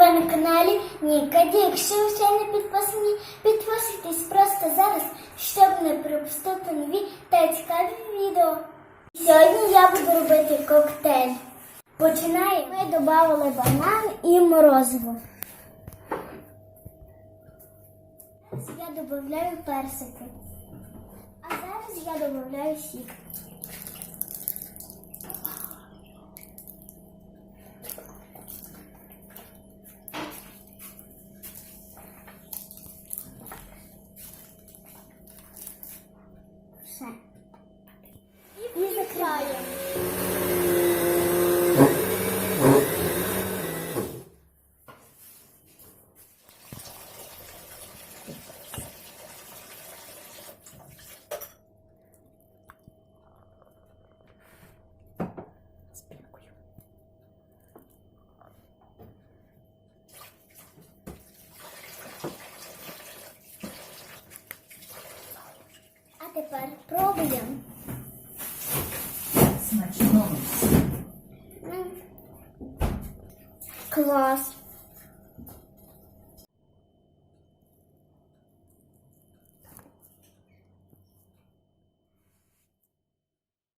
ви на каналі Ніка Ді. Якщо ви ще не підписані, підписуйтесь просто зараз, щоб не пропустити нові та цікаві відео. Сьогодні я буду робити коктейль. Починаємо. Ми додали банан і морозиво. Зараз я додаю персики. А зараз я додаю сік. percent. Тепер пробуємо. Смачного. М. Клас.